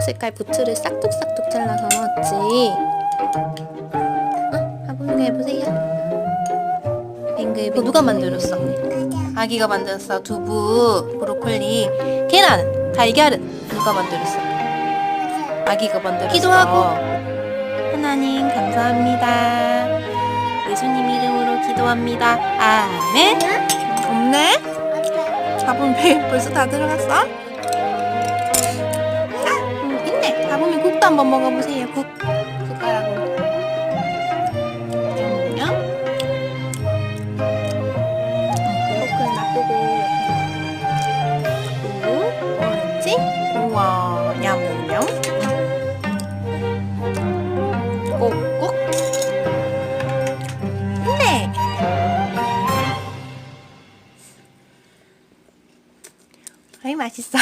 색깔 부츠를 싹둑싹둑 잘라서 넣었지. 어? 한번 해보세요. 뱅글뱅글. 누가 만들었어? 아기가 만들었어. 두부, 브로콜리, 계란, 달걀은 누가 만들었어? 아기가 만들었어. 기도하고 하나님 감사합니다. 예수님 이름으로 기도합니다. 아멘. 없네? 밥은 배 벌써 다 들어갔어? 한번 먹어보세요. 국. 숟가락으로. 잠깐만요. 포크는 놔두고 국, 오렌지. 우와, 냠냠. 꼭꼭. 네. 아이 맛있어.